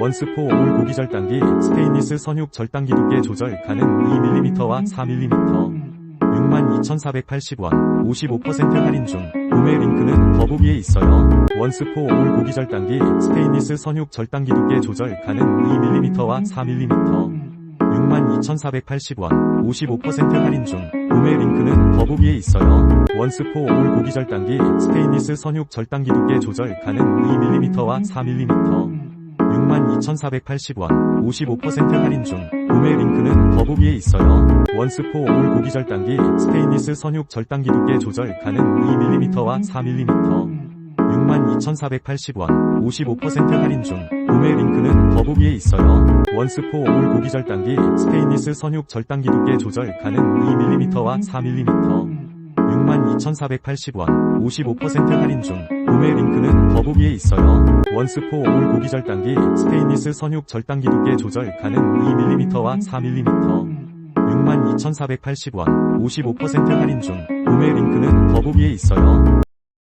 원스포 올 고기 절단기 스테인리스 선육 절단기 두께 조절 가능 2mm와 4mm 62,480원 55% 할인 중 구매 링크는 더보기에 있어요. 원스포 올 고기 절단기 스테인리스 선육 절단기 두께 조절 가능 2mm와 4mm 62,480원 55% 할인 중 구매 링크는 더보기에 있어요. 원스포 올 고기 절단기 스테인리스 선육 절단기 두께 조절 가능 2mm와 4mm 62,480원 55% 할인 중 구매 링크는 더보기에 있어요. 원스포 올 고기 절단기 스테인리스 선육 절단기 두께 조절 가능 2mm와 4mm 62,480원 55% 할인 중 구매 링크는 더보기에 있어요. 원스포 올 고기 절단기 스테인리스 선육 절단기 두께 조절 가능 2mm와 4mm 62,480원 55% 할인 중 구매 링크는 더보기에 있어요. 원스포 올 고기 절단기 스테인리스 선육 절단기 두께 조절 가능 2mm와 4mm 62,480원 55% 할인 중 구매 링크는 더보기에 있어요.